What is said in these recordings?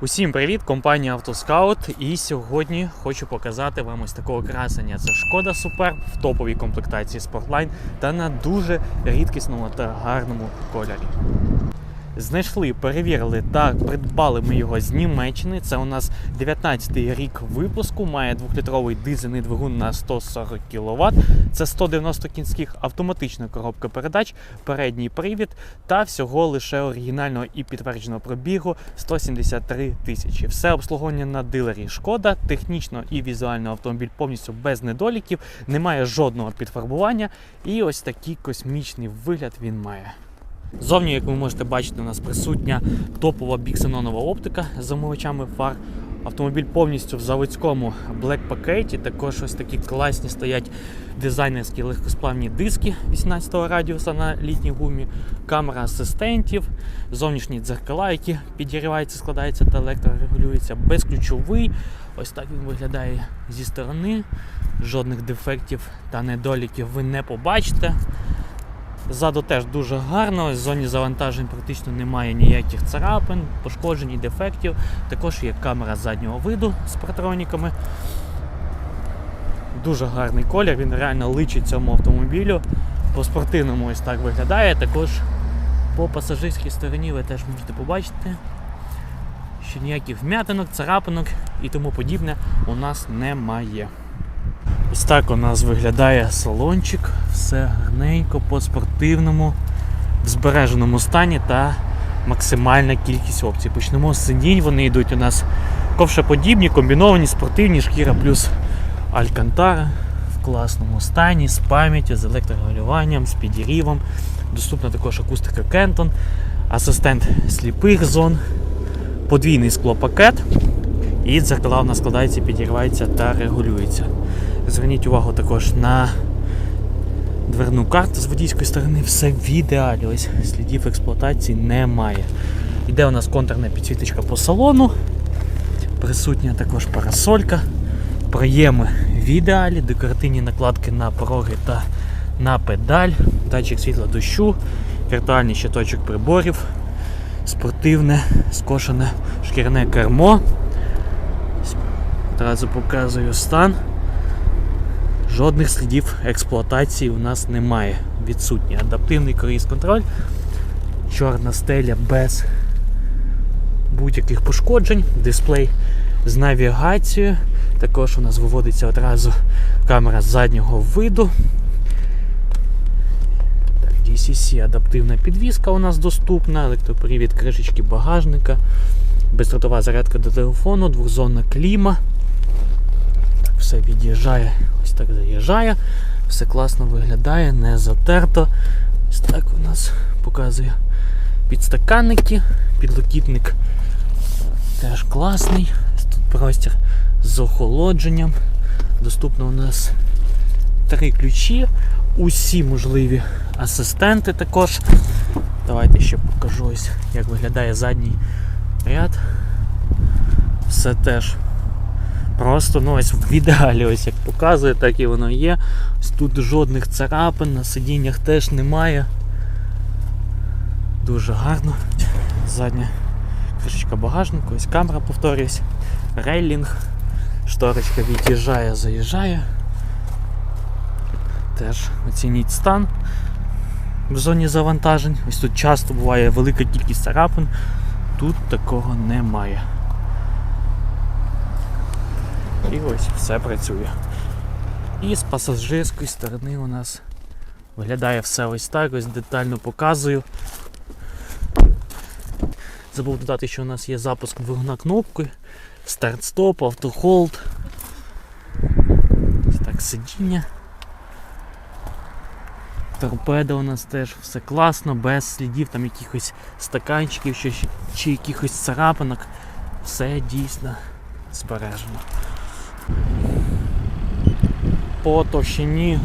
Усім привіт, компанія Автоскаут. І сьогодні хочу показати вам ось такого красення. Це шкода Супер в топовій комплектації Sportline та на дуже рідкісному та гарному кольорі. Знайшли, перевірили та придбали ми його з Німеччини. Це у нас 19-й рік випуску, має 2-літровий дизельний двигун на 140 кВт. Це 190 кінських автоматична коробка передач, передній привід та всього лише оригінального і підтвердженого пробігу 173 тисячі. Все обслуговування на дилері шкода, технічно і візуально автомобіль повністю без недоліків, немає жодного підфарбування, і ось такий космічний вигляд він має. Зовні, як ви можете бачити, у нас присутня топова біксенонова оптика з замовичами фар. Автомобіль повністю в заводському блек пакеті. Також ось такі класні стоять дизайнерські легкосплавні диски 18 го радіуса на літній гумі, камера асистентів, зовнішні дзеркала, які підігріваються, складаються та електрорегулюються, безключовий. Ось так він виглядає зі сторони. Жодних дефектів та недоліків ви не побачите. Ззаду теж дуже гарно, в зоні завантажень практично немає ніяких царапин, пошкоджень і дефектів. Також є камера заднього виду з патроніками. Дуже гарний колір, він реально личить цьому автомобілю. По спортивному ось так виглядає. Також по пасажирській стороні ви теж можете побачити, що ніяких вм'ятинок, царапинок і тому подібне у нас немає. Ось так у нас виглядає салончик, все гарненько, по-спортивному, в збереженому стані та максимальна кількість опцій. Почнемо з сидінь, вони йдуть у нас ковшеподібні, комбіновані, спортивні, шкіра плюс алькантара в класному стані, з пам'яттю, з електрорегулюванням, з підігрівом. Доступна також акустика Кентон, асистент сліпих зон, подвійний склопакет. І дзеркала у нас складається, підігрівається та регулюється. Зверніть увагу також на дверну карту з водійської сторони, все в ідеалі. Ось слідів експлуатації немає. Іде у нас контурна підсвіточка по салону. Присутня також парасолька. Проєми в ідеалі, декоративні накладки на пороги та на педаль, датчик світла дощу, віртуальний щиточок приборів, спортивне, скошене шкіряне кермо. Одразу показую стан. Жодних слідів експлуатації у нас немає. Відсутній адаптивний круїз контроль, чорна стеля без будь-яких пошкоджень, дисплей з навігацією. Також у нас виводиться одразу камера заднього виду. DCC адаптивна підвізка у нас доступна, електропривід кришечки багажника, бездротова зарядка до телефону, двохзонна кліма. Все від'їжджає, ось так заїжджає, все класно виглядає, не затерто. Ось так у нас показує підстаканники, підлокітник теж класний. Тут простір з охолодженням. Доступно у нас три ключі, усі можливі асистенти також. Давайте ще покажу ось, як виглядає задній ряд. Все теж просто ну, ось в ідеалі, ось як показує, так і воно є. Ось тут жодних царапин, на сидіннях теж немає. Дуже гарно. Задня кришечка багажнику, ось камера повторюсь, рейлінг, шторочка від'їжджає, заїжджає. Теж оцініть стан в зоні завантажень. Ось тут часто буває велика кількість царапин, тут такого немає. І ось все працює. І з пасажирської сторони у нас виглядає все ось так, ось детально показую. Забув додати, що у нас є запуск двигуна кнопкою, старт-стоп, автохолд. Ось так сидіння. Торпеда у нас теж все класно, без слідів там якихось стаканчиків чи, чи якихось царапинок. Все дійсно збережено. По товщині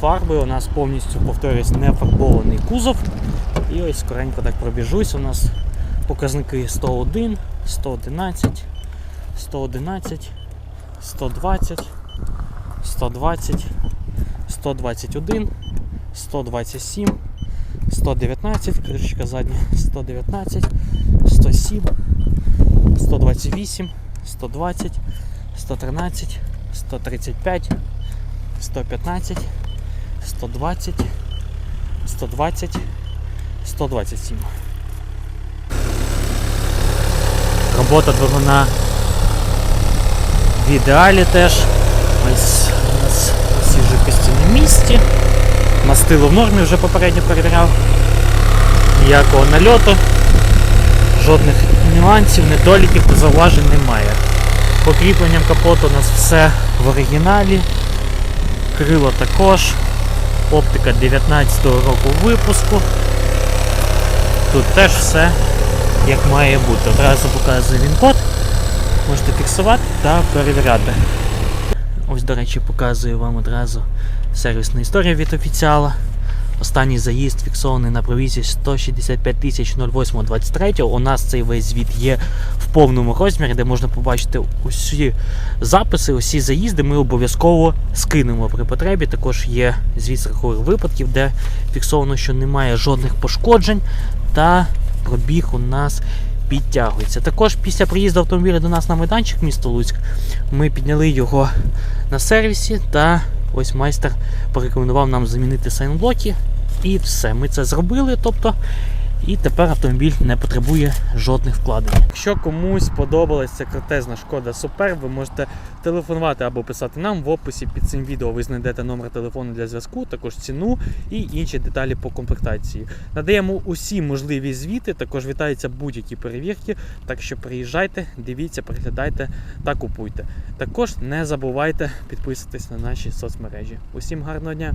фарби у нас повністю повторюсь не фарбований кузов. І ось скоренько так пробіжусь. У нас показники 101, 111, 111, 120, 120, 121, 127, 119, кришечка задня 119, 107, 128, 120, 113, 135, 115, 120, 120, 127. Робота двигуна в ідеалі теж. Ось у нас всі жидкості на місці. Мастило в нормі вже попередньо перевіряв. Ніякого нальоту, жодних нюансів, недоліків, зауважень немає. По кріпленням капоту у нас все в оригіналі. Крило також. Оптика 19 року випуску. Тут теж все як має бути. Одразу показую він код. Можете фіксувати та перевіряти. Ось, до речі, показую вам одразу сервісна історія від офіціала. Останній заїзд фіксований на провізі 165 тисяч 0823. У нас цей весь звіт є в повному розмірі, де можна побачити усі записи, усі заїзди. Ми обов'язково скинемо при потребі. Також є звіт страхових випадків, де фіксовано, що немає жодних пошкоджень та пробіг у нас підтягується. Також після приїзду автомобіля до нас на майданчик місто Луцьк ми підняли його на сервісі та ось майстер порекомендував нам замінити сайнблоки. І все, ми це зробили. Тобто, і тепер автомобіль не потребує жодних вкладень. Якщо комусь сподобалася ця крутезна шкода Супер, ви можете телефонувати або писати нам в описі під цим відео. Ви знайдете номер телефону для зв'язку, також ціну і інші деталі по комплектації. Надаємо усі можливі звіти, також вітаються будь-які перевірки. Так що приїжджайте, дивіться, переглядайте та купуйте. Також не забувайте підписуватись на наші соцмережі. Усім гарного дня!